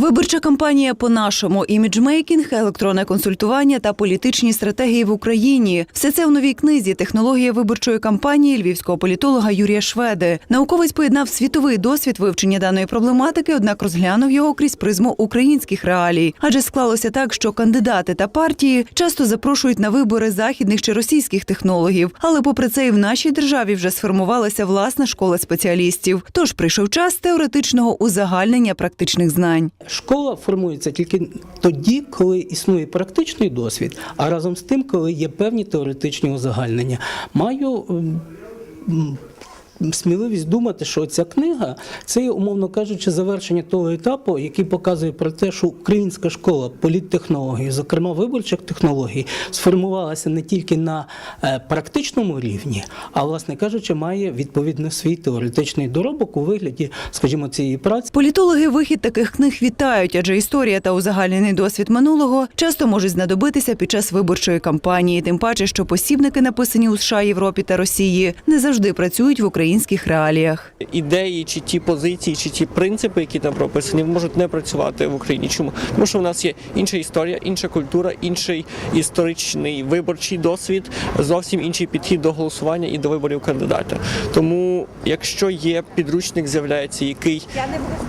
Виборча кампанія по-нашому, іміджмейкінг, електронне консультування та політичні стратегії в Україні. Все це в новій книзі Технологія виборчої кампанії львівського політолога Юрія Шведи. Науковець поєднав світовий досвід вивчення даної проблематики, однак розглянув його крізь призму українських реалій. Адже склалося так, що кандидати та партії часто запрошують на вибори західних чи російських технологів. Але попри це, і в нашій державі вже сформувалася власна школа спеціалістів. Тож прийшов час теоретичного узагальнення практичних знань. Школа формується тільки тоді, коли існує практичний досвід, а разом з тим, коли є певні теоретичні узагальнення. Маю ем, сміливість думати, що ця книга це умовно кажучи, завершення того етапу, який показує про те, що українська школа політтехнології, зокрема виборчих технологій, сформувалася не тільки на е, практичному рівні, а власне кажучи, має відповідно свій теоретичний доробок у вигляді, скажімо, цієї праці. Політологи вихід таких книг вітають, адже історія та узагальнений досвід минулого часто можуть знадобитися під час виборчої кампанії. Тим паче, що посібники, написані у США, Європі та Росії, не завжди працюють в українських реаліях. ідеї, чи ті позиції, чи ті принципи, які там прописані, можуть не працювати в Україні. Чому? Тому що в нас є інша історія, інша культура, інший історичний виборчий досвід, зовсім інший підхід до голосування і до виборів кандидата. Тому, якщо є підручник, з'являється, який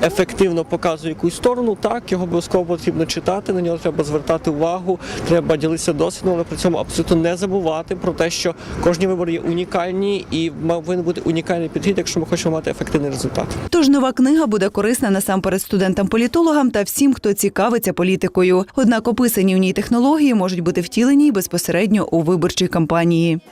ефективно показує якусь сторону, так його обов'язково потрібно читати. На нього треба звертати увагу, треба ділитися досвідом, але при цьому абсолютно не забувати про те, що кожні вибори є унікальні і повинен бути унікальний підхід, якщо ми хочемо мати ефективний результат. Тож нова книга буде корисна насамперед студентам-політологам та всім, хто цікавиться політикою. Однак описані в ній технології можуть бути втілені безпосередньо у виборчій кампанії.